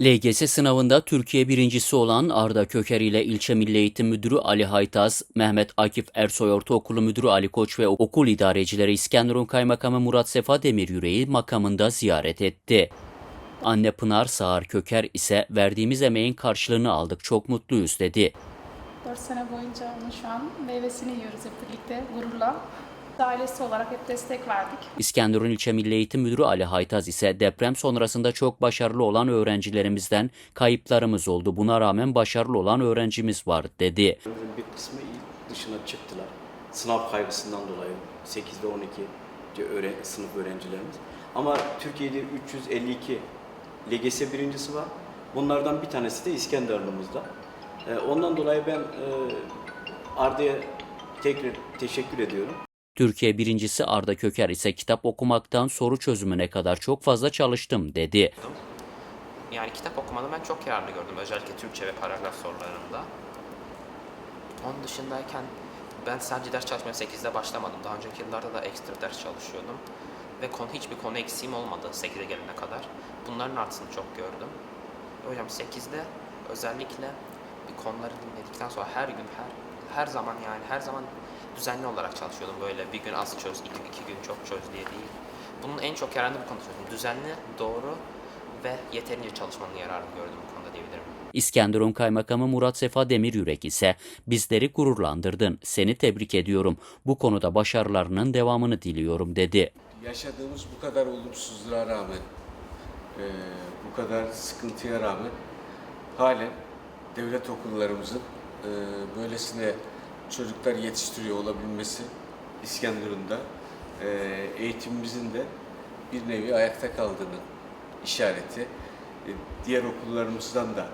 LGS sınavında Türkiye birincisi olan Arda Köker ile ilçe Milli Eğitim Müdürü Ali Haytaz, Mehmet Akif Ersoy Ortaokulu Müdürü Ali Koç ve okul idarecileri İskenderun Kaymakamı Murat Sefa Demiryüreği makamında ziyaret etti. Anne Pınar Sağar Köker ise verdiğimiz emeğin karşılığını aldık çok mutluyuz dedi. 4 sene boyunca onun şu an meyvesini yiyoruz hep birlikte gururla. Ailesi olarak hep destek verdik. İskenderun İlçe Milli Eğitim Müdürü Ali Haytaz ise deprem sonrasında çok başarılı olan öğrencilerimizden kayıplarımız oldu. Buna rağmen başarılı olan öğrencimiz var dedi. Bir kısmı dışına çıktılar. Sınav kaygısından dolayı 8 ve 12 öğren sınıf öğrencilerimiz. Ama Türkiye'de 352 LGS birincisi var. Bunlardan bir tanesi de İskenderun'umuzda. Ee, Ondan dolayı ben e, Arda'ya tekrar teşekkür ediyorum. Türkiye birincisi Arda Köker ise kitap okumaktan soru çözümüne kadar çok fazla çalıştım dedi. Yani kitap okumanı ben çok yararlı gördüm. Özellikle Türkçe ve paragraf sorularında. Onun dışındayken ben sadece ders çalışmaya 8'de başlamadım. Daha önceki yıllarda da ekstra ders çalışıyordum. Ve konu hiçbir konu eksiğim olmadı 8'e gelene kadar. Bunların artısını çok gördüm. Hocam 8'de özellikle bir konuları dinledikten sonra her gün her her zaman yani her zaman düzenli olarak çalışıyordum böyle bir gün az çöz, iki, iki gün çok çöz diye değil. Bunun en çok yararını bu konuda söyledim. Düzenli, doğru ve yeterince çalışmanın yararını gördüm bu konuda diyebilirim. İskenderun Kaymakamı Murat Sefa Demiryürek ise bizleri gururlandırdın, seni tebrik ediyorum, bu konuda başarılarının devamını diliyorum dedi. yaşadığımız bu kadar olumsuzluğa rağmen, e, bu kadar sıkıntıya rağmen halen devlet okullarımızın e, böylesine çocuklar yetiştiriyor olabilmesi İskenderun'da e, eğitimimizin de bir nevi ayakta kaldığının işareti. E, diğer okullarımızdan da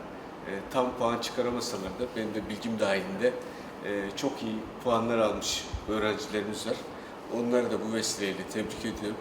e, tam puan çıkaramasalar da benim de bilgim dahilinde e, çok iyi puanlar almış öğrencilerimiz var. Onları da bu vesileyle tebrik ediyorum.